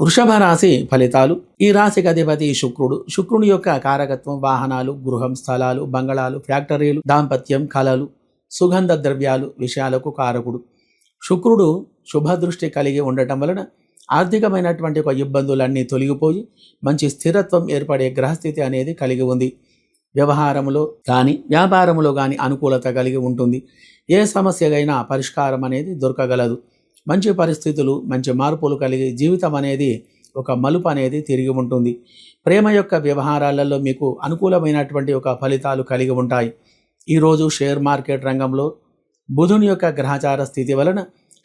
వృషభ రాశి ఫలితాలు. ఈ రాశికి అధిపతి శుక్రుడు. శుక్రుని యొక్క కారకత్వం వాహనాలు గృహం స్థలాలు బంగళాలు ఫ్యాక్టరీలు దాంపత్యం కళలు సుగంధ ద్రవ్యాలు విషయాలకు కారకుడు. శుక్రుడు శుభదృష్టి కలిగి ఉండటం వలన ఆర్థికమైనటువంటి ఒక ఇబ్బందులన్నీ తొలగిపోయి మంచి స్థిరత్వం ఏర్పడే గ్రహస్థితి అనేది కలిగి ఉంది. వ్యవహారములో కానీ వ్యాపారంలో కానీ అనుకూలత కలిగి ఉంటుంది. ఏ సమస్యకైనా పరిష్కారం అనేది దొరకగలదు. మంచి పరిస్థితులు మంచి మార్పులు కలిగి జీవితం అనేది ఒక మలుపు అనేది తిరిగి ఉంటుంది. ప్రేమ యొక్క వ్యవహారాలలో మీకు అనుకూలమైనటువంటి ఒక ఫలితాలు కలిగి ఉంటాయి. ఈరోజు షేర్ మార్కెట్ రంగంలో బుధుని యొక్క గ్రహచార స్థితి వలన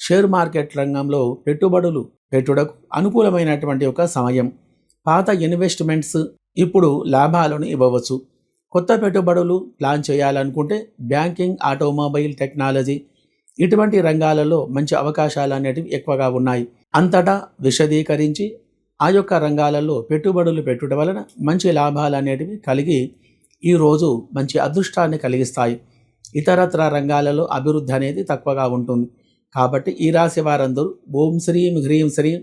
షేర్ మార్కెట్ రంగంలో పెట్టుబడులు పెట్టుటకు అనుకూలమైనటువంటి ఒక సమయం. పాత ఇన్వెస్ట్మెంట్స్ ఇప్పుడు లాభాలను ఇవ్వవచ్చు. కొత్త పెట్టుబడులు ప్లాన్ చేయాలనుకుంటే బ్యాంకింగ్ ఆటోమొబైల్ టెక్నాలజీ ఇటువంటి రంగాలలో మంచి అవకాశాలు అనేటివి ఎక్కువగా ఉన్నాయి. అంతటా విశదీకరించి ఆ యొక్క రంగాలలో పెట్టుబడులు పెట్టుట వలన మంచి లాభాలు అనేటివి కలిగి ఈరోజు మంచి అదృష్టాన్ని కలిగిస్తాయి. ఇతరత్ర రంగాలలో అభివృద్ధి అనేది తక్కువగా ఉంటుంది. కాబట్టి ఈ రాశి వారందరూ ఓం శ్రీం హ్రీం శ్రీం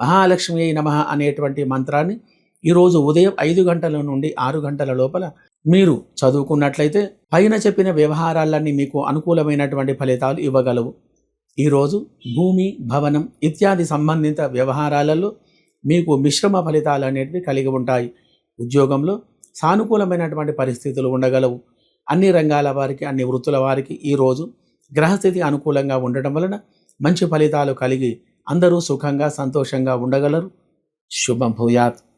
మహాలక్ష్మి నమ అనేటువంటి మంత్రాన్ని ఈరోజు ఉదయం ఐదు గంటల నుండి ఆరు గంటల లోపల మీరు చదువుకున్నట్లయితే పైన చెప్పిన వ్యవహారాలన్నీ మీకు అనుకూలమైనటువంటి ఫలితాలు ఇవ్వగలవు. ఈరోజు భూమి భవనం ఇత్యాది సంబంధిత వ్యవహారాలలో మీకు మిశ్రమ ఫలితాలు అనేటివి కలిగి ఉంటాయి. ఉద్యోగంలో సానుకూలమైనటువంటి పరిస్థితులు ఉండగలవు. అన్ని రంగాల వారికి అన్ని వృత్తుల వారికి ఈరోజు గ్రహస్థితి అనుకూలంగా ఉండటం వలన మంచి ఫలితాలు కలిగి అందరూ సుఖంగా సంతోషంగా ఉండగలరు. శుభం భూయాత్.